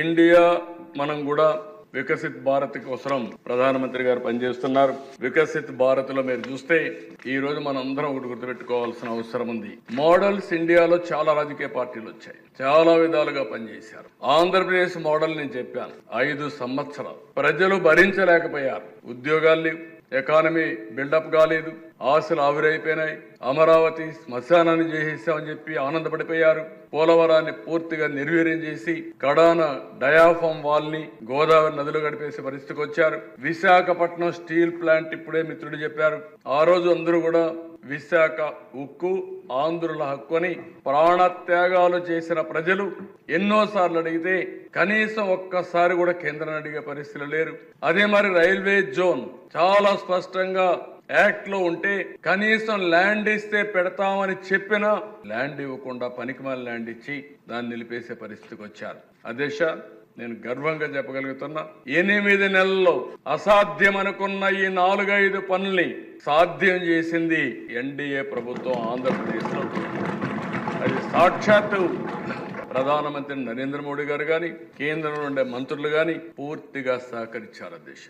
India మనం కూడా వికసిత్ భారత్ కోసం ప్రధానమంత్రి గారు పనిచేస్తున్నారు. వికసిత్ భారత్లో మీరు చూస్తే ఈ రోజు మనం అందరం ఒకటి గుర్తుపెట్టుకోవాల్సిన అవసరం ఉంది. మోడల్స్ ఇండియాలో చాలా రాజకీయ పార్టీలు వచ్చాయి. చాలా విధాలుగా పనిచేశారు. ఆంధ్రప్రదేశ్ మోడల్ నేను చెప్పాను. ఐదు సంవత్సరాలు. ప్రజలు భరించలేకపోయారు. ఉద్యోగాల్ని ఎకానమీ బిల్డప్ కాలేదు. ఆశలు ఆవిరైపోయినాయి. అమరావతి శ్మశానాన్ని చేసేసామని చెప్పి ఆనందపడిపోయారు. పోలవరాన్ని పూర్తిగా నిర్వీర్యం చేసి కడాన డయాఫామ్ వాల్ని గోదావరి నదిలో గడిపేసే పరిస్థితికి వచ్చారు. విశాఖపట్నం స్టీల్ ప్లాంట్ ఇప్పుడే మిత్రుడు చెప్పారు. ఆ రోజు అందరూ కూడా విశాఖ ఉక్కు ఆంధ్రుల హక్కుని ప్రాణత్యాగాలు చేసిన ప్రజలు ఎన్నోసార్లు అడిగితే కనీసం ఒక్కసారి కూడా కేంద్రాన్ని అడిగే పరిస్థితులు లేరు. అదే మరి రైల్వే జోన్ చాలా స్పష్టంగా యాక్ట్లో ఉంటే కనీసం ల్యాండ్ ఇస్తే పెడతామని చెప్పినా ల్యాండ్ ఇవ్వకుండా పనికిమాల ల్యాండ్ ఇచ్చి దాన్ని నిలిపేసే పరిస్థితికి వచ్చారు. అదేశ నేను గర్వంగా చెప్పగలుగుతున్నా ఎనిమిది నెలల్లో అసాధ్యం అనుకున్న ఈ నాలుగైదు పనుల్ని సాధ్యం చేసింది ఎన్డీఏ ప్రభుత్వం ఆంధ్రప్రదేశ్లో అది సాక్షాత్తు ప్రధానమంత్రి నరేంద్ర మోడీ గారు కానీ కేంద్రంలో ఉండే మంత్రులు కానీ పూర్తిగా సహకరించారు దేశ.